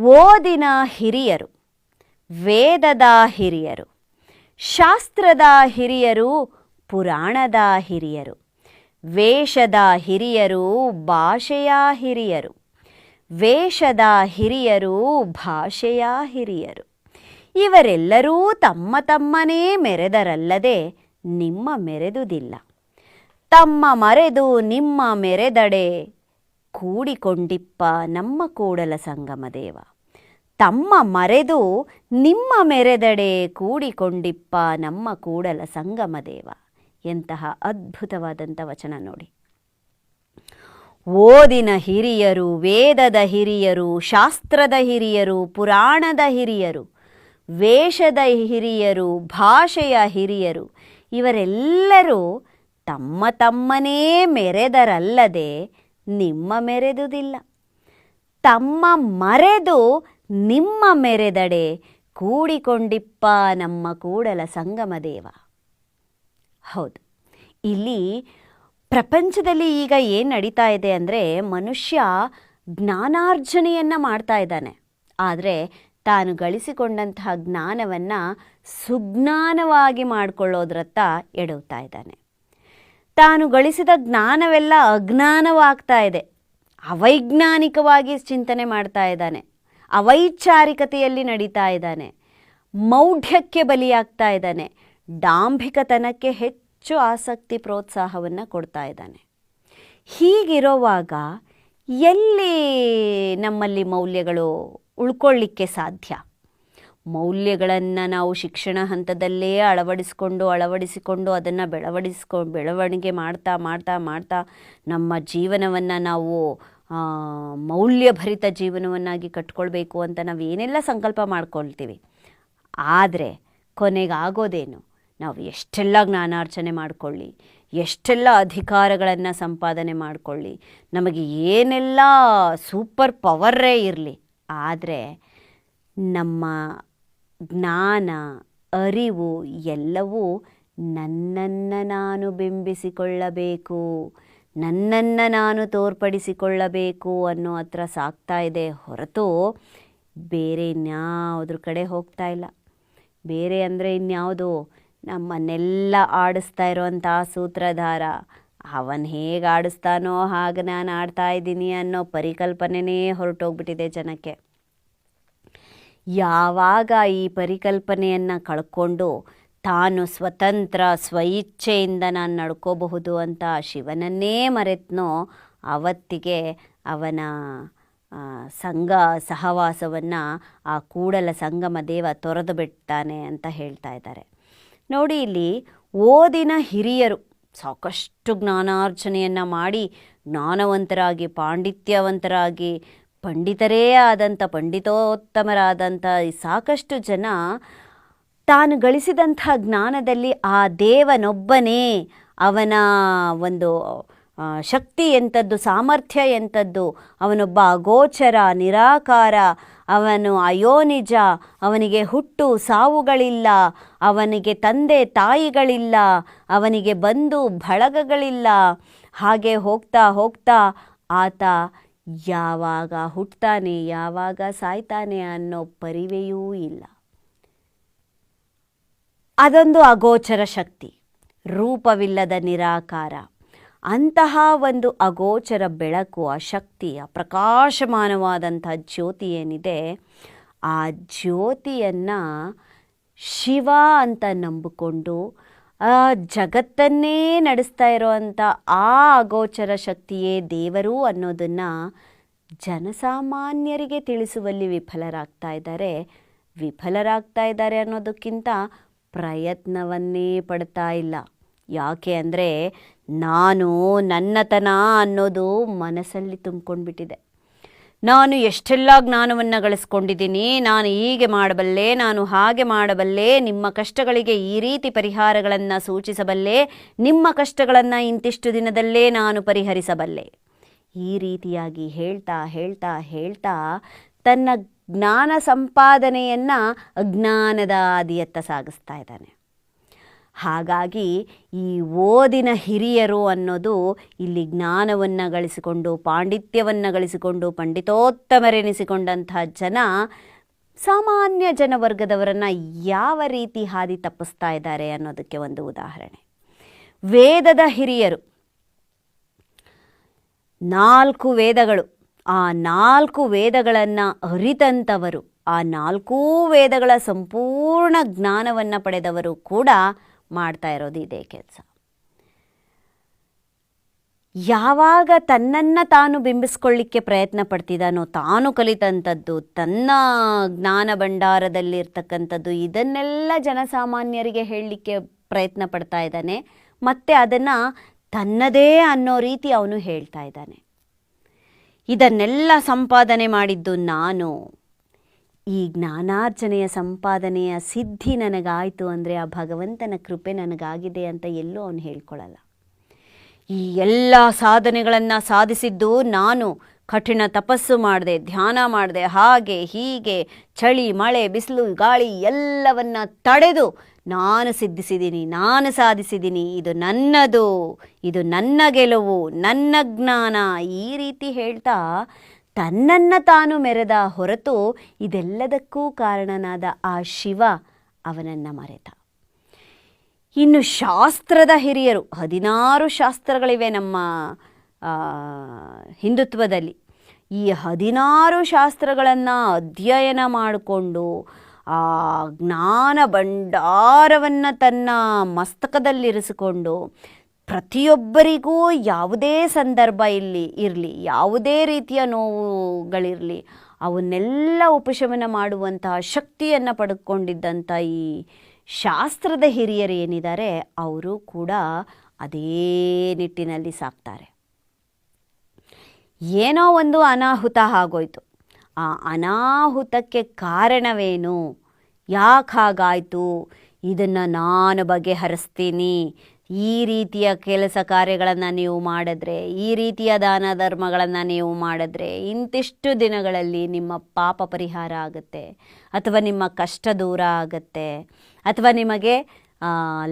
ಓದಿನ ಹಿರಿಯರು, ವೇದದ ಹಿರಿಯರು, ಶಾಸ್ತ್ರದ ಹಿರಿಯರು, ಪುರಾಣದ ಹಿರಿಯರು, ವೇಷದ ಹಿರಿಯರು, ಭಾಷೆಯ ಹಿರಿಯರು, ವೇಷದ ಹಿರಿಯರು, ಭಾಷೆಯ ಹಿರಿಯರು. ಇವರೆಲ್ಲರೂ ತಮ್ಮ ತಮ್ಮನೇ ಮೆರೆದರಲ್ಲದೆ ನಿಮ್ಮ ಮೆರೆದುದಿಲ್ಲ. ತಮ್ಮ ಮರೆದು ನಿಮ್ಮ ಮೆರೆದಡೆ ಕೂಡಿಕೊಂಡಿಪ್ಪ ನಮ್ಮ ಕೂಡಲ ಸಂಗಮ ದೇವ. ತಮ್ಮ ಮರೆದು ನಿಮ್ಮ ಮೆರೆದಡೆ ಕೂಡಿಕೊಂಡಿಪ್ಪ ನಮ್ಮ ಕೂಡಲ ಸಂಗಮ ದೇವ. ಎಂತಹ ಅದ್ಭುತವಾದಂಥ ವಚನ ನೋಡಿ. ಓದಿನ ಹಿರಿಯರು, ವೇದದ ಹಿರಿಯರು, ಶಾಸ್ತ್ರದ ಹಿರಿಯರು, ಪುರಾಣದ ಹಿರಿಯರು, ವೇಷದ ಹಿರಿಯರು, ಭಾಷೆಯ ಹಿರಿಯರು, ಇವರೆಲ್ಲರೂ ತಮ್ಮ ತಮ್ಮನೇ ಮೆರೆದರಲ್ಲದೆ ನಿಮ್ಮ ಮೆರೆದುದಿಲ್ಲ. ತಮ್ಮ ಮರೆದು ನಿಮ್ಮ ಮೆರೆದಡೆ ಕೂಡಿಕೊಂಡಿಪ್ಪ ನಮ್ಮ ಕೂಡಲ ಸಂಗಮ ದೇವ. ಹೌದು. ಇಲ್ಲಿ ಪ್ರಪಂಚದಲ್ಲಿ ಈಗ ಏನು ನಡೀತಾ ಇದೆ ಅಂದರೆ ಮನುಷ್ಯ ಜ್ಞಾನಾರ್ಜನೆಯನ್ನು ಮಾಡ್ತಾ ಇದ್ದಾನೆ. ಆದರೆ ತಾನು ಗಳಿಸಿಕೊಂಡಂತಹ ಜ್ಞಾನವನ್ನು ಸುಜ್ಞಾನವಾಗಿ ಮಾಡಿಕೊಳ್ಳೋದ್ರತ್ತ ಎಡವ್ತಾ ಇದ್ದಾನೆ. ತಾನು ಗಳಿಸಿದ ಜ್ಞಾನವೆಲ್ಲ ಅಜ್ಞಾನವಾಗ್ತಾ ಇದೆ. ಅವೈಜ್ಞಾನಿಕವಾಗಿ ಚಿಂತನೆ ಮಾಡ್ತಾ ಇದ್ದಾನೆ. ಅವೈಚಾರಿಕತೆಯಲ್ಲಿ ನಡೀತಾ ಇದ್ದಾನೆ. ಮೌಢ್ಯಕ್ಕೆ ಬಲಿಯಾಗ್ತಾ ಇದ್ದಾನೆ. ಡಾಂಭಿಕತನಕ್ಕೆ ಹೆಚ್ಚು ಆಸಕ್ತಿ ಪ್ರೋತ್ಸಾಹವನ್ನು ಕೊಡ್ತಾ ಇದ್ದಾನೆ. ಹೀಗಿರೋವಾಗ ಎಲ್ಲಿ ನಮ್ಮಲ್ಲಿ ಮೌಲ್ಯಗಳು ಉಳ್ಕೊಳ್ಳಿಕ್ಕೆ ಸಾಧ್ಯ? ಮೌಲ್ಯಗಳನ್ನು ನಾವು ಶಿಕ್ಷಣ ಹಂತದಲ್ಲೇ ಅಳವಡಿಸಿಕೊಂಡು ಅಳವಡಿಸಿಕೊಂಡು ಅದನ್ನು ಬೆಳವಡಿಸ್ಕೊ, ಬೆಳವಣಿಗೆ ಮಾಡ್ತಾ ಮಾಡ್ತಾ ಮಾಡ್ತಾ ನಮ್ಮ ಜೀವನವನ್ನು ನಾವು ಮೌಲ್ಯಭರಿತ ಜೀವನವನ್ನಾಗಿ ಕಟ್ಕೊಳ್ಬೇಕು ಅಂತ ನಾವು ಏನೆಲ್ಲ ಸಂಕಲ್ಪ ಮಾಡ್ಕೊಳ್ತೀವಿ. ಆದರೆ ಕೊನೆಗಾಗೋದೇನು? ನಾವು ಎಷ್ಟೆಲ್ಲ ಜ್ಞಾನಾರ್ಚನೆ ಮಾಡಿಕೊಳ್ಳಿ, ಎಷ್ಟೆಲ್ಲ ಅಧಿಕಾರಗಳನ್ನು ಸಂಪಾದನೆ ಮಾಡಿಕೊಳ್ಳಿ, ನಮಗೆ ಏನೆಲ್ಲ ಸೂಪರ್ ಪವರೇ ಇರಲಿ, ಆದರೆ ನಮ್ಮ ಜ್ಞಾನ, ಅರಿವು ಎಲ್ಲವೂ ನನ್ನನ್ನು ನಾನು ಬಿಂಬಿಸಿಕೊಳ್ಳಬೇಕು, ನನ್ನನ್ನು ನಾನು ತೋರ್ಪಡಿಸಿಕೊಳ್ಳಬೇಕು ಅನ್ನೋ ಹತ್ರ ಸಾಕ್ತಾ ಇದೆ ಹೊರತು ಬೇರೆ ಇನ್ಯಾವುದ್ರ ಕಡೆ ಹೋಗ್ತಾ ಇಲ್ಲ. ಬೇರೆ ಅಂದರೆ ಇನ್ಯಾವುದು? ನಮ್ಮನ್ನೆಲ್ಲ ಆಡಿಸ್ತಾ ಇರೋವಂಥ ಸೂತ್ರಧಾರ. ಅವನು ಹೇಗೆ ಆಡಿಸ್ತಾನೋ ಹಾಗೆ ನಾನು ಆಡ್ತಾ ಇದ್ದೀನಿ ಅನ್ನೋ ಪರಿಕಲ್ಪನೆಯೇ ಹೊರಟೋಗ್ಬಿಟ್ಟಿದೆ ಜನಕ್ಕೆ. ಯಾವಾಗ ಈ ಪರಿಕಲ್ಪನೆಯನ್ನು ಕಳ್ಕೊಂಡು ತಾನು ಸ್ವತಂತ್ರ ಸ್ವಇಚ್ಛೆಯಿಂದ ನಾನು ನಡ್ಕೋಬಹುದು ಅಂತ ಶಿವನನ್ನೇ ಮರೆತ್ನೋ, ಅವತ್ತಿಗೆ ಅವನ ಸಂಘ ಸಹವಾಸವನ್ನು ಆ ಕೂಡಲ ಸಂಗಮ ದೇವ ತೊರೆದು ಬಿಡ್ತಾನೆ ಅಂತ ಹೇಳ್ತಾ ಇದ್ದಾರೆ. ನೋಡಿ ಇಲ್ಲಿ ಓದಿನ ಹಿರಿಯರು ಸಾಕಷ್ಟು ಜ್ಞಾನಾರ್ಜನೆಯನ್ನು ಮಾಡಿ ಜ್ಞಾನವಂತರಾಗಿ, ಪಾಂಡಿತ್ಯವಂತರಾಗಿ ಪಂಡಿತರೇ ಆದಂಥ, ಪಂಡಿತೋತ್ತಮರಾದಂಥ ಸಾಕಷ್ಟು ಜನ ತಾನು ಗಳಿಸಿದಂಥ ಜ್ಞಾನದಲ್ಲಿ ಆ ದೇವನೊಬ್ಬನೇ ಅವನ ಒಂದು ಶಕ್ತಿ ಎಂಥದ್ದು, ಸಾಮರ್ಥ್ಯ ಎಂಥದ್ದು, ಅವನೊಬ್ಬ ಅಗೋಚರ, ನಿರಾಕಾರ, ಅವನು ಅಯೋನಿಜ, ಅವನಿಗೆ ಹುಟ್ಟು, ಸಾವುಗಳಿಲ್ಲ, ಅವನಿಗೆ ತಂದೆ, ತಾಯಿಗಳಿಲ್ಲ, ಅವನಿಗೆ ಬಂಧು, ಬಳಗಗಳಿಲ್ಲ. ಹಾಗೆ ಹೋಗ್ತಾ ಹೋಗ್ತಾ ಆತ ಯಾವಾಗ ಹುಟ್ಟುತ್ತಾನೆ ಯಾವಾಗ ಸಾಯ್ತಾನೆ ಅನ್ನೋ ಪರಿವೆಯೂ ಇಲ್ಲ. ಅದೊಂದು ಅಗೋಚರ ಶಕ್ತಿ, ರೂಪವಿಲ್ಲದ ನಿರಾಕಾರ. ಅಂತಹ ಒಂದು ಅಗೋಚರ ಬೆಳಕು, ಆ ಶಕ್ತಿ, ಆ ಪ್ರಕಾಶಮಾನವಾದಂಥ ಜ್ಯೋತಿ ಏನಿದೆ, ಆ ಜ್ಯೋತಿಯನ್ನು ಶಿವ ಅಂತ ನಂಬಿಕೊಂಡು ಜಗತ್ತನ್ನೇ ನಡೆಸ್ತಾ ಇರೋವಂಥ ಆ ಅಗೋಚರ ಶಕ್ತಿಯೇ ದೇವರು ಅನ್ನೋದನ್ನು ಜನಸಾಮಾನ್ಯರಿಗೆ ತಿಳಿಸುವಲ್ಲಿ ವಿಫಲರಾಗ್ತಾ ಇದ್ದಾರೆ. ವಿಫಲರಾಗ್ತಾ ಇದ್ದಾರೆ ಅನ್ನೋದಕ್ಕಿಂತ ಪ್ರಯತ್ನವನ್ನೇ ಪಡ್ತಾ ಇಲ್ಲ. ಯಾಕೆ ಅಂದರೆ ನಾನು ನನ್ನತನ ಅನ್ನೋದು ಮನಸ್ಸಲ್ಲಿ ತುಂಬ್ಕೊಂಡ್ಬಿಟ್ಟಿದೆ. ನಾನು ಎಷ್ಟೆಲ್ಲ ಜ್ಞಾನವನ್ನು ಗಳಿಸ್ಕೊಂಡಿದ್ದೀನಿ, ನಾನು ಹೀಗೆ ಮಾಡಬಲ್ಲೆ, ನಾನು ಹಾಗೆ ಮಾಡಬಲ್ಲೆ, ನಿಮ್ಮ ಕಷ್ಟಗಳಿಗೆ ಈ ರೀತಿ ಪರಿಹಾರಗಳನ್ನು ಸೂಚಿಸಬಲ್ಲೆ, ನಿಮ್ಮ ಕಷ್ಟಗಳನ್ನು ಇಂತಿಷ್ಟು ದಿನದಲ್ಲೇ ನಾನು ಪರಿಹರಿಸಬಲ್ಲೆ. ಈ ರೀತಿಯಾಗಿ ಹೇಳ್ತಾ ಹೇಳ್ತಾ ಹೇಳ್ತಾ ತನ್ನ ಜ್ಞಾನ ಸಂಪಾದನೆಯನ್ನು ಅಜ್ಞಾನದ ಆದಿಯತ್ತ ಸಾಗಿಸ್ತಾ ಇದ್ದಾನೆ. ಹಾಗಾಗಿ ಈ ಓದಿನ ಹಿರಿಯರು ಅನ್ನೋದು ಇಲ್ಲಿ ಜ್ಞಾನವನ್ನು ಗಳಿಸಿಕೊಂಡು ಪಾಂಡಿತ್ಯವನ್ನು ಗಳಿಸಿಕೊಂಡು ಪಂಡಿತೋತ್ತಮರೆನಿಸಿಕೊಂಡಂಥ ಜನ ಸಾಮಾನ್ಯ ಜನವರ್ಗದವರನ್ನು ಯಾವ ರೀತಿ ಹಾದಿ ತಪ್ಪಿಸ್ತಾ ಇದ್ದಾರೆ ಅನ್ನೋದಕ್ಕೆ ಒಂದು ಉದಾಹರಣೆ. ವೇದದ ಹಿರಿಯರು. ನಾಲ್ಕು ವೇದಗಳು. ಆ ನಾಲ್ಕು ವೇದಗಳನ್ನು ಅರಿತಂಥವರು ಆ ನಾಲ್ಕೂ ವೇದಗಳ ಸಂಪೂರ್ಣ ಜ್ಞಾನವನ್ನು ಪಡೆದವರು ಕೂಡ ಮಾಡ್ತಾ ಇರೋದು ಇದೇ ಕೆಲಸ. ಯಾವಾಗ ತನ್ನನ್ನು ತಾನು ಬಿಂಬಿಸ್ಕೊಳ್ಳಿಕ್ಕೆ ಪ್ರಯತ್ನ ಪಡ್ತಿದ್ದಾನೋ ತಾನು ಕಲಿತಂಥದ್ದು, ತನ್ನ ಜ್ಞಾನ ಭಂಡಾರದಲ್ಲಿರ್ತಕ್ಕಂಥದ್ದು, ಇದನ್ನೆಲ್ಲ ಜನಸಾಮಾನ್ಯರಿಗೆ ಹೇಳಲಿಕ್ಕೆ ಪ್ರಯತ್ನ ಪಡ್ತಾ ಇದ್ದಾನೆ. ಮತ್ತು ಅದನ್ನು ತನ್ನದೇ ಅನ್ನೋ ರೀತಿ ಅವನು ಹೇಳ್ತಾ ಇದ್ದಾನೆ. ಇದನ್ನೆಲ್ಲ ಸಂಪಾದನೆ ಮಾಡಿದ್ದು ನಾನು. ಈ ಜ್ಞಾನಾರ್ಜನೆಯ ಸಂಪಾದನೆಯ ಸಿದ್ಧಿ ನನಗಾಯಿತು ಅಂದರೆ ಆ ಭಗವಂತನ ಕೃಪೆ ನನಗಾಗಿದೆ ಅಂತ ಎಲ್ಲೂ ಅವನು ಹೇಳ್ಕೊಳ್ಳಲ್ಲ ಈ ಎಲ್ಲ ಸಾಧನೆಗಳನ್ನು ಸಾಧಿಸಿದ್ದು ನಾನು ಕಠಿಣ ತಪಸ್ಸು ಮಾಡಿದೆ, ಧ್ಯಾನ ಮಾಡಿದೆ, ಹಾಗೆ, ಹೀಗೆ, ಚಳಿ, ಮಳೆ, ಬಿಸಿಲು, ಗಾಳಿ ಎಲ್ಲವನ್ನ ತಡೆದು ನಾನು ಸಿದ್ಧಿಸಿದ್ದೀನಿ ನಾನು ಸಾಧಿಸಿದ್ದೀನಿ ಇದು ನನ್ನದು, ಇದು ನನ್ನ ಗೆಲುವು, ನನ್ನ ಜ್ಞಾನ ಈ ರೀತಿ ಹೇಳ್ತಾ ತನ್ನನ್ನು ತಾನು ಮೆರೆದ ಹೊರತು ಇದೆಲ್ಲದಕ್ಕೂ ಕಾರಣನಾದ ಆ ಶಿವ ಅವನನ್ನು ಮರೆತ. ಇನ್ನು ಶಾಸ್ತ್ರದ ಹಿರಿಯರು, ಹದಿನಾರು ಶಾಸ್ತ್ರಗಳಿವೆ ನಮ್ಮ ಹಿಂದುತ್ವದಲ್ಲಿ. ಈ ಹದಿನಾರು ಶಾಸ್ತ್ರಗಳನ್ನು ಅಧ್ಯಯನ ಮಾಡಿಕೊಂಡು ಆ ಜ್ಞಾನ ಭಂಡಾರವನ್ನು ತನ್ನ ಮಸ್ತಕದಲ್ಲಿರಿಸಿಕೊಂಡು ಪ್ರತಿಯೊಬ್ಬರಿಗೂ ಯಾವುದೇ ಸಂದರ್ಭ ಇಲ್ಲಿ ಇರಲಿ, ಯಾವುದೇ ರೀತಿಯ ನೋವುಗಳಿರಲಿ, ಅವನ್ನೆಲ್ಲ ಉಪಶಮನ ಮಾಡುವಂತಹ ಶಕ್ತಿಯನ್ನು ಪಡೆದುಕೊಂಡಿದ್ದಂಥ ಈ ಶಾಸ್ತ್ರದ ಹಿರಿಯರು ಏನಿದ್ದಾರೆ, ಅವರು ಕೂಡ ಅದೇ ನಿಟ್ಟಿನಲ್ಲಿ ಸಾಕ್ತಾರೆ. ಏನೋ ಒಂದು ಅನಾಹುತ ಆಗೋಯ್ತು. ಆ ಅನಾಹುತಕ್ಕೆ ಕಾರಣವೇನು? ಯಾಕೆ ಹಾಗಾಯಿತು? ಇದನ್ನು ನಾನು ಬಗೆಹರಿಸ್ತೀನಿ. ಈ ರೀತಿಯ ಕೆಲಸ ಕಾರ್ಯಗಳನ್ನು ನೀವು ಮಾಡಿದ್ರೆ, ಈ ರೀತಿಯ ದಾನ ಧರ್ಮಗಳನ್ನು ನೀವು ಮಾಡಿದ್ರೆ ಇಂತಿಷ್ಟು ದಿನಗಳಲ್ಲಿ ನಿಮ್ಮ ಪಾಪ ಪರಿಹಾರ ಆಗುತ್ತೆ, ಅಥವಾ ನಿಮ್ಮ ಕಷ್ಟ ದೂರ ಆಗುತ್ತೆ, ಅಥವಾ ನಿಮಗೆ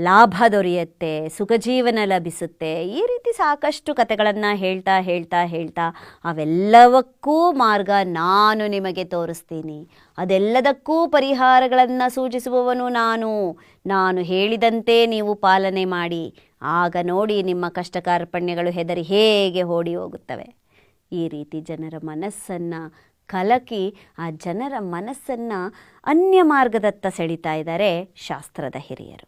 ಲಾಭ ದೊರೆಯುತ್ತೆ ಸುಖ ಜೀವನ ಲಭಿಸುತ್ತೆ, ಈ ರೀತಿ ಸಾಕಷ್ಟು ಕಥೆಗಳನ್ನು ಹೇಳ್ತಾ ಹೇಳ್ತಾ ಹೇಳ್ತಾ ಅವೆಲ್ಲವಕ್ಕೂ ಮಾರ್ಗ ನಾನು ನಿಮಗೆ ತೋರಿಸ್ತೀನಿ. ಅದೆಲ್ಲದಕ್ಕೂ ಪರಿಹಾರಗಳನ್ನು ಸೂಚಿಸುವವನು ನಾನು. ನಾನು ಹೇಳಿದಂತೆ ನೀವು ಪಾಲನೆ ಮಾಡಿ. ಆಗ ನೋಡಿ ನಿಮ್ಮ ಕಷ್ಟ ಕಾರ್ಪಣ್ಯಗಳು ಹೆದರಿ ಹೇಗೆ ಓಡಿ ಹೋಗುತ್ತವೆ. ಈ ರೀತಿ ಜನರ ಮನಸ್ಸನ್ನು ಕಲಕಿ ಆ ಜನರ ಮನಸ್ಸನ್ನು ಅನ್ಯ ಮಾರ್ಗದತ್ತ ಸೆಳೀತಾ ಇದ್ದಾರೆ ಶಾಸ್ತ್ರದ ಹಿರಿಯರು.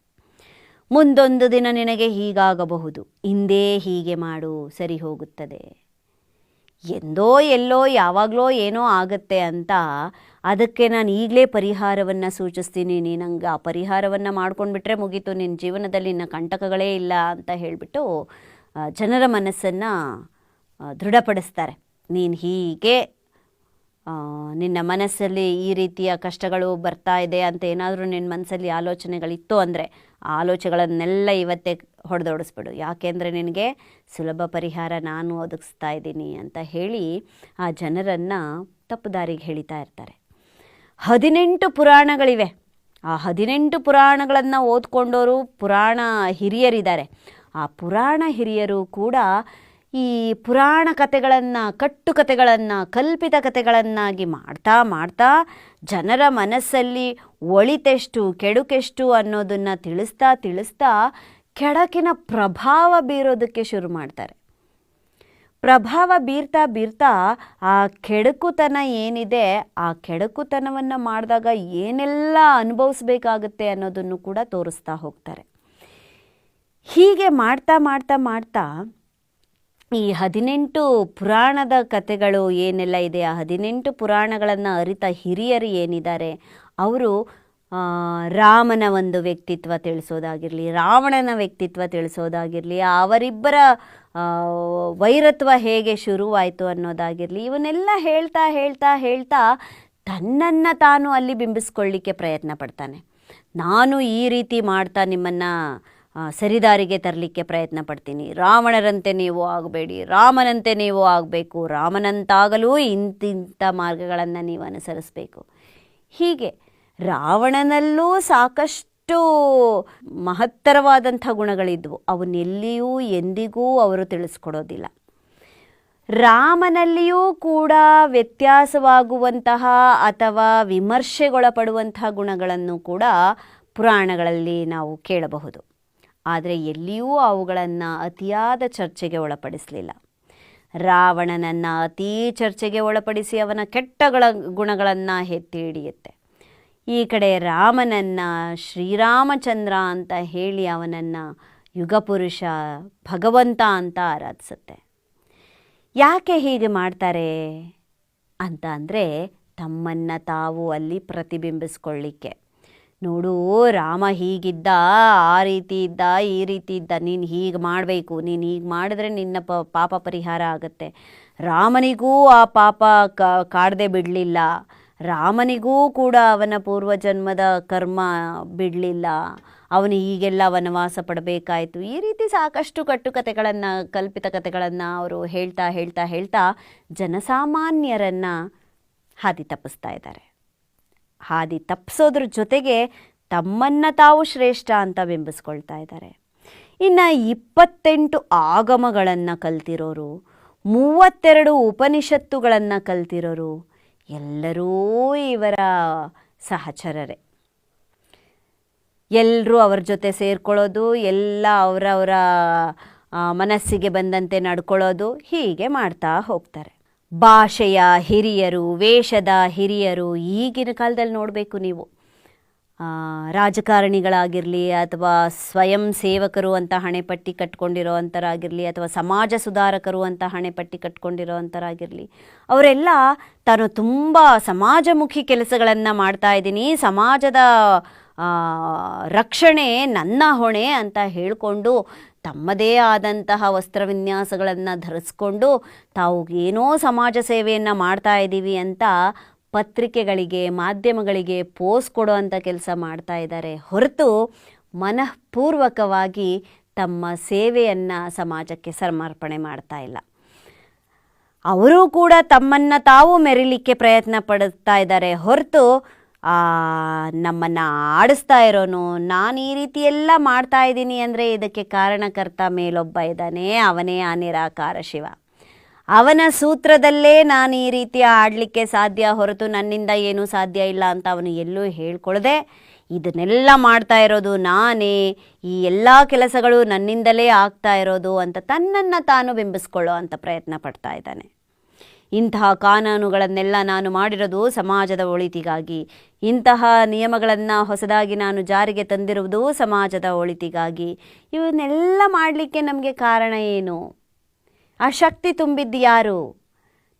ಮುಂದೊಂದು ದಿನ ನಿನಗೆ ಹೀಗಾಗಬಹುದು. ಹಿಂದೇ ಹೀಗೆ ಮಾಡು, ಸರಿ ಹೋಗುತ್ತದೆ. ಎಂದೋ ಎಲ್ಲೋ ಯಾವಾಗಲೋ ಏನೋ ಆಗುತ್ತೆ ಅಂತ ಅದಕ್ಕೆ ನಾನು ಈಗಲೇ ಪರಿಹಾರವನ್ನು ಸೂಚಿಸ್ತೀನಿ. ನೀನು ನಂಗೆ ಆ ಪರಿಹಾರವನ್ನು ಮಾಡ್ಕೊಂಡ್ಬಿಟ್ರೆ ಮುಗೀತು. ನಿನ್ನ ಜೀವನದಲ್ಲಿ ಇನ್ನು ಕಂಟಕಗಳೇ ಇಲ್ಲ ಅಂತ ಹೇಳಿಬಿಟ್ಟು ಜನರ ಮನಸ್ಸನ್ನು ದೃಢಪಡಿಸ್ತಾರೆ. ನೀನು ಹೀಗೆ ನಿನ್ನ ಮನಸ್ಸಲ್ಲಿ ಈ ರೀತಿಯ ಕಷ್ಟಗಳು ಬರ್ತಾ ಇದೆ ಅಂತ ಏನಾದರೂ ನಿನ್ನ ಮನಸ್ಸಲ್ಲಿ ಆಲೋಚನೆಗಳಿತ್ತು ಅಂದರೆ ಆ ಆಲೋಚನೆಗಳನ್ನೆಲ್ಲ ಇವತ್ತೇ ಹೊಡೆದೋಡಿಸ್ಬಿಡು. ಯಾಕೆಂದರೆ ನಿನಗೆ ಸುಲಭ ಪರಿಹಾರ ನಾನು ಒದಗಿಸ್ತಾ ಇದ್ದೀನಿ ಅಂತ ಹೇಳಿ ಆ ಜನರನ್ನು ತಪ್ಪು ದಾರಿಗೆ ಹೇಳ್ತಾ ಇರ್ತಾರೆ. ಹದಿನೆಂಟು ಪುರಾಣಗಳಿವೆ. ಆ ಹದಿನೆಂಟು ಪುರಾಣಗಳನ್ನು ಓದ್ಕೊಂಡವರು ಪುರಾಣ ಹಿರಿಯರಿದ್ದಾರೆ. ಆ ಪುರಾಣ ಹಿರಿಯರು ಕೂಡ ಈ ಪುರಾಣ ಕಥೆಗಳನ್ನು ಕಟ್ಟುಕತೆಗಳನ್ನು ಕಲ್ಪಿತ ಕಥೆಗಳನ್ನಾಗಿ ಮಾಡ್ತಾ ಮಾಡ್ತಾ ಜನರ ಮನಸ್ಸಲ್ಲಿ ಒಳಿತೆಷ್ಟು, ಕೆಡುಕೆಷ್ಟು ಅನ್ನೋದನ್ನು ತಿಳಿಸ್ತಾ ತಿಳಿಸ್ತಾ ಕೆಡಕಿನ ಪ್ರಭಾವ ಬೀರೋದಕ್ಕೆ ಶುರು ಮಾಡ್ತಾರೆ. ಪ್ರಭಾವ ಬೀರ್ತಾ ಬೀರ್ತಾ ಆ ಕೆಡಕುತನ ಏನಿದೆ, ಆ ಕೆಡಕುತನವನ್ನು ಮಾಡಿದಾಗ ಏನೆಲ್ಲ ಅನುಭವಿಸ್ಬೇಕಾಗುತ್ತೆ ಅನ್ನೋದನ್ನು ಕೂಡ ತೋರಿಸ್ತಾ ಹೋಗ್ತಾರೆ. ಹೀಗೆ ಮಾಡ್ತಾ ಮಾಡ್ತಾ ಮಾಡ್ತಾ ಈ ಹದಿನೆಂಟು ಪುರಾಣದ ಕಥೆಗಳು ಏನೆಲ್ಲ ಇದೆ? ಆ ಹದಿನೆಂಟು ಪುರಾಣಗಳನ್ನು ಅರಿತ ಹಿರಿಯರು ಏನಿದ್ದಾರೆ? ಅವರು ರಾಮನ ಒಂದು ವ್ಯಕ್ತಿತ್ವ ತಿಳಿಸೋದಾಗಿರಲಿ, ರಾವಣನ ವ್ಯಕ್ತಿತ್ವ ತಿಳಿಸೋದಾಗಿರಲಿ, ಅವರಿಬ್ಬರ ವೈರತ್ವ ಹೇಗೆ ಶುರುವಾಯಿತು ಅನ್ನೋದಾಗಿರಲಿ, ಇವನ್ನೆಲ್ಲ ಹೇಳ್ತಾ ಹೇಳ್ತಾ ಹೇಳ್ತಾ ತನ್ನನ್ನು ತಾನು ಅಲ್ಲಿ ಬಿಂಬಿಸ್ಕೊಳ್ಳಿಕ್ಕೆ ಪ್ರಯತ್ನ ಪಡ್ತಾನೆ. ನಾನು ಈ ರೀತಿ ಮಾಡ್ತಾ ನಿಮ್ಮನ್ನು ಸರಿದಾರಿಗೆ ತರಲಿಕ್ಕೆ ಪ್ರಯತ್ನ ಪಡ್ತೀನಿ. ರಾವಣರಂತೆ ನೀವು ಆಗಬೇಡಿ. ರಾಮನಂತೆ ನೀವು ಆಗಬೇಕು. ರಾಮನಂತಾಗಲೂ ಇಂತಿಂಥ ಮಾರ್ಗಗಳನ್ನು ನೀವು ಅನುಸರಿಸಬೇಕು. ಹೀಗೆ ರಾವಣನಲ್ಲೂ ಸಾಕಷ್ಟು ಮಹತ್ತರವಾದಂಥ ಗುಣಗಳಿದ್ವು. ಅವನ್ನೆಲ್ಲಿಯೂ ಎಂದಿಗೂ ಅವರು ತಿಳಿಸ್ಕೊಡೋದಿಲ್ಲ. ರಾಮನಲ್ಲಿಯೂ ಕೂಡ ವ್ಯತ್ಯಾಸವಾಗುವಂತಹ ಅಥವಾ ವಿಮರ್ಶೆಗೊಳಪಡುವಂತಹ ಗುಣಗಳನ್ನು ಕೂಡ ಪುರಾಣಗಳಲ್ಲಿ ನಾವು ಕೇಳಬಹುದು. ಆದರೆ ಎಲ್ಲಿಯೂ ಅವುಗಳನ್ನು ಅತಿಯಾದ ಚರ್ಚೆಗೆ ಒಳಪಡಿಸಲಿಲ್ಲ. ರಾವಣನನ್ನು ಅತೀ ಚರ್ಚೆಗೆ ಒಳಪಡಿಸಿ ಅವನ ಕೆಟ್ಟಗಳ ಗುಣಗಳನ್ನು ಎತ್ತಿ ಹಿಡಿಯುತ್ತೆ. ಈ ಕಡೆ ರಾಮನನ್ನು ಶ್ರೀರಾಮಚಂದ್ರ ಅಂತ ಹೇಳಿ ಅವನನ್ನು ಯುಗಪುರುಷ ಭಗವಂತ ಅಂತ ಆರಾಧಿಸುತ್ತೆ. ಯಾಕೆ ಹೀಗೆ ಮಾಡ್ತಾರೆ ಅಂತ ಅಂದರೆ ತಮ್ಮನ್ನು ತಾವು ಅಲ್ಲಿ ಪ್ರತಿಬಿಂಬಿಸ್ಕೊಳ್ಳಿಕ್ಕೆ. ನೋಡು, ರಾಮ ಹೀಗಿದ್ದ, ಆ ರೀತಿ ಇದ್ದ, ಈ ರೀತಿ ಇದ್ದ, ನೀನು ಹೀಗೆ ಮಾಡಬೇಕು. ನೀನು ಹೀಗೆ ಮಾಡಿದ್ರೆ ನಿನ್ನ ಪ, ಪಾಪ ಪರಿಹಾರ ಆಗುತ್ತೆ. ರಾಮನಿಗೂ ಆ ಪಾಪ ಕಾಡದೆ ಬಿಡಲಿಲ್ಲ. ರಾಮನಿಗೂ ಕೂಡ ಅವನ ಪೂರ್ವಜನ್ಮದ ಕರ್ಮ ಬಿಡಲಿಲ್ಲ. ಅವನು ಹೀಗೆಲ್ಲ ವನವಾಸ ಪಡಬೇಕಾಯಿತು. ಈ ರೀತಿ ಸಾಕಷ್ಟು ಕಟ್ಟುಕತೆಗಳನ್ನು ಕಲ್ಪಿತ ಕಥೆಗಳನ್ನು ಅವರು ಹೇಳ್ತಾ ಹೇಳ್ತಾ ಹೇಳ್ತಾ ಜನಸಾಮಾನ್ಯರನ್ನು ಹಾದಿ ತಪ್ಪಿಸ್ತಾ ಇದ್ದಾರೆ. ಹಾದಿ ತಪ್ಪಿಸೋದ್ರ ಜೊತೆಗೆ ತಮ್ಮನ್ನು ತಾವು ಶ್ರೇಷ್ಠ ಅಂತ ಬಿಂಬಿಸ್ಕೊಳ್ತಾ ಇದ್ದಾರೆ. ಇನ್ನು ಇಪ್ಪತ್ತೆಂಟು ಆಗಮಗಳನ್ನು ಕಲ್ತಿರೋರು, ಮೂವತ್ತೆರಡು ಉಪನಿಷತ್ತುಗಳನ್ನು ಕಲ್ತಿರೋರು ಎಲ್ಲರೂ ಇವರ ಸಹಚರರೇ. ಎಲ್ಲರೂ ಅವ್ರ ಜೊತೆ ಸೇರ್ಕೊಳ್ಳೋದು, ಎಲ್ಲ ಅವರವರ ಮನಸ್ಸಿಗೆ ಬಂದಂತೆ ನಡ್ಕೊಳ್ಳೋದು ಹೀಗೆ ಮಾಡ್ತಾ ಹೋಗ್ತಾರೆ. ಭಾಷೆಯ ಹಿರಿಯರು, ವೇಷದ ಹಿರಿಯರು ಈಗಿನ ಕಾಲದಲ್ಲಿ ನೋಡಬೇಕು ನೀವು. ರಾಜಕಾರಣಿಗಳಾಗಿರಲಿ ಅಥವಾ ಸ್ವಯಂ ಸೇವಕರು ಅಂತ ಹಣೆಪಟ್ಟಿ ಕಟ್ಕೊಂಡಿರೋ ಅಂಥರಾಗಿರಲಿ ಅಥವಾ ಸಮಾಜ ಸುಧಾರಕರು ಅಂತ ಹಣೆಪಟ್ಟಿ ಕಟ್ಕೊಂಡಿರೋ ಅಂಥರಾಗಿರಲಿ ಅವರೆಲ್ಲ ತಾನು ತುಂಬ ಸಮಾಜಮುಖಿ ಕೆಲಸಗಳನ್ನು ಮಾಡ್ತಾ ಇದ್ದೀನಿ, ಸಮಾಜದ ರಕ್ಷಣೆ ನನ್ನ ಹೊಣೆ ಅಂತ ಹೇಳಿಕೊಂಡು ತಮ್ಮದೇ ಆದಂತಹ ವಸ್ತ್ರವಿನ್ಯಾಸಗಳನ್ನು ಧರಿಸ್ಕೊಂಡು ತಾವು ಏನೋ ಸಮಾಜ ಸೇವೆಯನ್ನು ಮಾಡ್ತಾ ಇದ್ದೀವಿ ಅಂತ ಪತ್ರಿಕೆಗಳಿಗೆ, ಮಾಧ್ಯಮಗಳಿಗೆ ಪೋಸ್ ಕೊಡುವಂಥ ಕೆಲಸ ಮಾಡ್ತಾ ಇದ್ದಾರೆ. ಹೊರತು ಮನಃಪೂರ್ವಕವಾಗಿ ತಮ್ಮ ಸೇವೆಯನ್ನು ಸಮಾಜಕ್ಕೆ ಸಮರ್ಪಣೆ ಮಾಡ್ತಾ ಇಲ್ಲ. ಅವರು ಕೂಡ ತಮ್ಮನ್ನು ತಾವು ಮೆರಿಲಿಕ್ಕೆ ಪ್ರಯತ್ನ ಪಡುತ್ತಾ ಇದ್ದಾರೆ. ಹೊರತು ನಮ್ಮನ್ನು ಆಡಿಸ್ತಾ ಇರೋನು. ನಾನು ಈ ರೀತಿ ಎಲ್ಲ ಮಾಡ್ತಾ ಇದ್ದೀನಿ ಅಂದರೆ ಇದಕ್ಕೆ ಕಾರಣಕರ್ತ ಮೇಲೊಬ್ಬ ಇದ್ದಾನೆ, ಅವನೇ ಆ ನಿರಾಕಾರ ಶಿವ. ಅವನ ಸೂತ್ರದಲ್ಲೇ ನಾನು ಈ ರೀತಿ ಆಡಲಿಕ್ಕೆ ಸಾಧ್ಯ ಹೊರತು ನನ್ನಿಂದ ಏನೂ ಸಾಧ್ಯ ಇಲ್ಲ ಅಂತ ಅವನು ಎಲ್ಲೂ ಹೇಳ್ಕೊಳ್ಳದೆ ಇದನ್ನೆಲ್ಲ ಮಾಡ್ತಾ ಇರೋದು ನಾನೇ. ಈ ಎಲ್ಲ ಕೆಲಸಗಳು ನನ್ನಿಂದಲೇ ಆಗ್ತಾ ಇರೋದು ಅಂತ ತನ್ನನ್ನು ತಾನು ಬಿಂಬಿಸ್ಕೊಳ್ಳೋ ಅಂತ ಪ್ರಯತ್ನ ಪಡ್ತಾ ಇದ್ದಾನೆ. ಇಂತಹ ಕಾನೂನುಗಳನ್ನೆಲ್ಲ ನಾನು ಮಾಡಿರೋದು ಸಮಾಜದ ಒಳಿತಿಗಾಗಿ. ಇಂತಹ ನಿಯಮಗಳನ್ನು ಹೊಸದಾಗಿ ನಾನು ಜಾರಿಗೆ ತಂದಿರುವುದು ಸಮಾಜದ ಒಳಿತಿಗಾಗಿ. ಇವನ್ನೆಲ್ಲ ಮಾಡಲಿಕ್ಕೆ ನಮಗೆ ಕಾರಣ ಏನು? ಆ ಶಕ್ತಿ ತುಂಬಿದ್ದು ಯಾರು?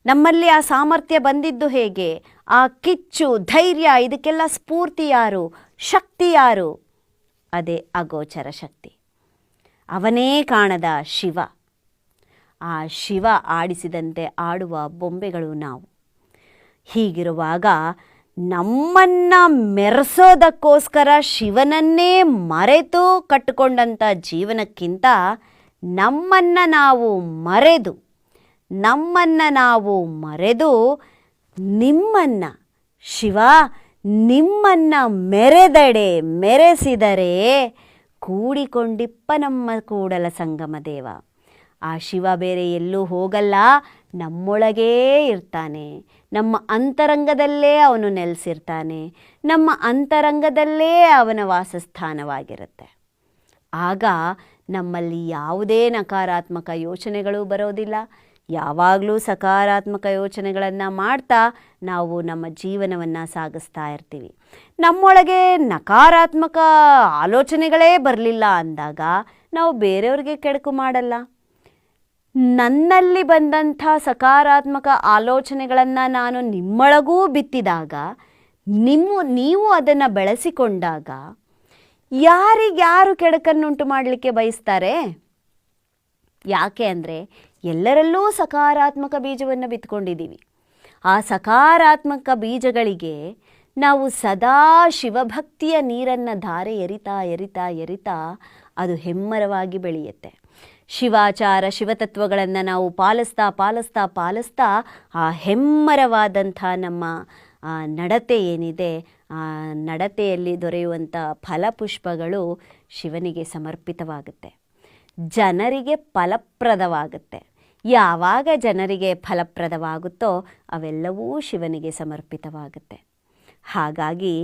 ನಮ್ಮಲ್ಲಿ ಆ ಸಾಮರ್ಥ್ಯ ಬಂದಿದ್ದು ಹೇಗೆ? ಆ ಕಿಚ್ಚು, ಧೈರ್ಯ, ಇದಕ್ಕೆಲ್ಲ ಸ್ಫೂರ್ತಿ ಯಾರು? ಶಕ್ತಿ ಯಾರು? ಅದೇ ಅಗೋಚರ ಶಕ್ತಿ. ಅವನೇ ಕಾಣದ ಶಿವ. ಆ ಶಿವ ಆಡಿಸಿದಂತೆ ಆಡುವ ಬೊಂಬೆಗಳು ನಾವು. ಹೀಗಿರುವಾಗ ನಮ್ಮನ್ನು ಮೆರೆಸೋದಕ್ಕೋಸ್ಕರ ಶಿವನನ್ನೇ ಮರೆತು ಕಟ್ಟಿಕೊಂಡಂಥ ಜೀವನಕ್ಕಿಂತ ನಮ್ಮನ್ನು ನಾವು ಮರೆದು, ನಮ್ಮನ್ನು ನಾವು ಮರೆದು ನಿಮ್ಮನ್ನು, ಶಿವ ನಿಮ್ಮನ್ನು ಮೆರೆದಡೆ ಮೆರೆಸಿದರೆ ಕೂಡಿಕೊಂಡಿಪ್ಪ ನಮ್ಮ ಕೂಡಲ ಸಂಗಮ ದೇವ. ಆ ಶಿವ ಬೇರೆ ಎಲ್ಲೂ ಹೋಗಲ್ಲ, ನಮ್ಮೊಳಗೇ ಇರ್ತಾನೆ. ನಮ್ಮ ಅಂತರಂಗದಲ್ಲೇ ಅವನು ನೆಲೆಸಿರ್ತಾನೆ. ನಮ್ಮ ಅಂತರಂಗದಲ್ಲೇ ಅವನ ವಾಸಸ್ಥಾನವಾಗಿರುತ್ತೆ. ಆಗ ನಮ್ಮಲ್ಲಿ ಯಾವುದೇ ನಕಾರಾತ್ಮಕ ಯೋಚನೆಗಳು ಬರೋದಿಲ್ಲ. ಯಾವಾಗಲೂ ಸಕಾರಾತ್ಮಕ ಯೋಚನೆಗಳನ್ನು ಮಾಡ್ತಾ ನಾವು ನಮ್ಮ ಜೀವನವನ್ನು ಸಾಗಿಸ್ತಾ ಇರ್ತೀವಿ. ನಮ್ಮೊಳಗೆ ನಕಾರಾತ್ಮಕ ಆಲೋಚನೆಗಳೇ ಬರಲಿಲ್ಲ ಅಂದಾಗ ನಾವು ಬೇರೆಯವ್ರಿಗೆ ಕೆಡಕು ಮಾಡಲ್ಲ. ನನ್ನಲ್ಲಿ ಬಂದಂಥ ಸಕಾರಾತ್ಮಕ ಆಲೋಚನೆಗಳನ್ನು ನಾನು ನಿಮ್ಮೊಳಗೂ ಬಿತ್ತಿದಾಗ, ನಿಮ್ಮ, ನೀವು ಅದನ್ನು ಬೆಳೆಸಿಕೊಂಡಾಗ ಯಾರಿಗ್ಯಾರು ಕೆಡಕನ್ನುಂಟು ಮಾಡಲಿಕ್ಕೆ ಬಯಸ್ತಾರೆ? ಯಾಕೆ ಅಂದರೆ ಎಲ್ಲರಲ್ಲೂ ಸಕಾರಾತ್ಮಕ ಬೀಜವನ್ನು ಬಿತ್ಕೊಂಡಿದ್ದೀವಿ. ಆ ಸಕಾರಾತ್ಮಕ ಬೀಜಗಳಿಗೆ ನಾವು ಸದಾ ಶಿವಭಕ್ತಿಯ ನೀರನ್ನು ಧಾರೆ ಎರಿತಾ ಎರಿತಾ ಎರಿತಾ ಅದು ಹೆಮ್ಮರವಾಗಿ ಬೆಳೆಯುತ್ತೆ. ಶಿವಾಚಾರ ಶಿವತತ್ವಗಳನ್ನು ನಾವು ಪಾಲಿಸ್ತಾ ಪಾಲಿಸ್ತಾ ಪಾಲಿಸ್ತಾ ಆ ಹೆಮ್ಮರವಾದಂಥ ನಮ್ಮ ನಡತೆ ಏನಿದೆ, ಆ ನಡತೆಯಲ್ಲಿ ದೊರೆಯುವಂಥ ಫಲಪುಷ್ಪಗಳು ಶಿವನಿಗೆ ಸಮರ್ಪಿತವಾಗುತ್ತೆ. ಜನರಿಗೆ ಫಲಪ್ರದವಾಗುತ್ತೆ. ಯಾವಾಗ ಜನರಿಗೆ ಫಲಪ್ರದವಾಗುತ್ತೋ ಅವೆಲ್ಲವೂ ಶಿವನಿಗೆ ಸಮರ್ಪಿತವಾಗುತ್ತೆ. ಹಾಗಾಗಿ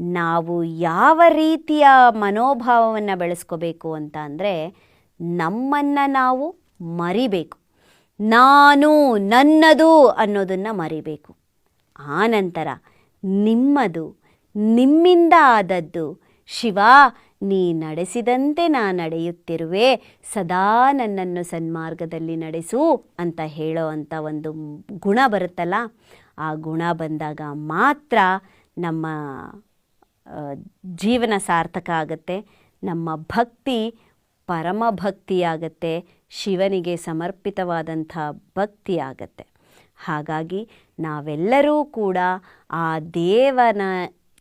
ನಾವು ಯಾವ ರೀತಿಯ ಮನೋಭಾವವನ್ನು ಬೆಳೆಸ್ಕೋಬೇಕು ಅಂತ ಅಂದರೆ ನಮ್ಮನ್ನು ನಾವು ಮರಿಬೇಕು. ನಾನು ನನ್ನದು ಅನ್ನೋದನ್ನು ಮರಿಬೇಕು. ಆನಂತರ ನಿಮ್ಮದು, ನಿಮ್ಮಿಂದ ಆದದ್ದು, ಶಿವ, ನೀ ನಡೆಸಿದಂತೆ ನಾ ನಡೆಯುತ್ತಿರುವೆ, ಸದಾ ನನ್ನನ್ನು ಸನ್ಮಾರ್ಗದಲ್ಲಿ ನಡೆಸು ಅಂತ ಹೇಳೋ ಅಂಥ ಒಂದು ಗುಣ ಬರುತ್ತಲ್ಲ? ಆ ಗುಣ ಬಂದಾಗ ಮಾತ್ರ ನಮ್ಮ ಜೀವನ ಸಾರ್ಥಕ ಆಗುತ್ತೆ. ನಮ್ಮ ಭಕ್ತಿ ಪರಮ ಭಕ್ತಿಯಾಗತ್ತೆ ಶಿವನಿಗೆ ಸಮರ್ಪಿತವಾದಂಥ ಭಕ್ತಿಯಾಗತ್ತೆ. ಹಾಗಾಗಿ ನಾವೆಲ್ಲರೂ ಕೂಡ ಆ ದೇವನ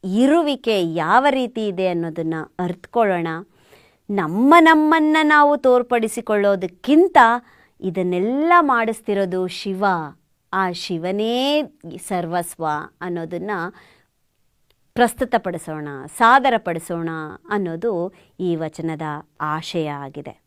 ಇರುವಿಕೆ ಯಾವ ರೀತಿ ಇದೆ ಅನ್ನೋದನ್ನು ಅರ್ಥಕೊಳ್ಳೋಣ ನಮ್ಮ ನಮ್ಮನ್ನು ನಾವು ತೋರ್ಪಡಿಸಿಕೊಳ್ಳೋದಕ್ಕಿಂತ ಇದನ್ನೆಲ್ಲ ಮಾಡಿಸ್ತಿರೋದು ಶಿವ. ಆ ಶಿವನೇ ಸರ್ವಸ್ವ ಅನ್ನೋದನ್ನು ಪ್ರಸ್ತುತಪಡಿಸೋಣ ಸಾದರಪಡಿಸೋಣ ಅನ್ನೋದು ಈ ವಚನದ ಆಶಯ ಆಗಿದೆ.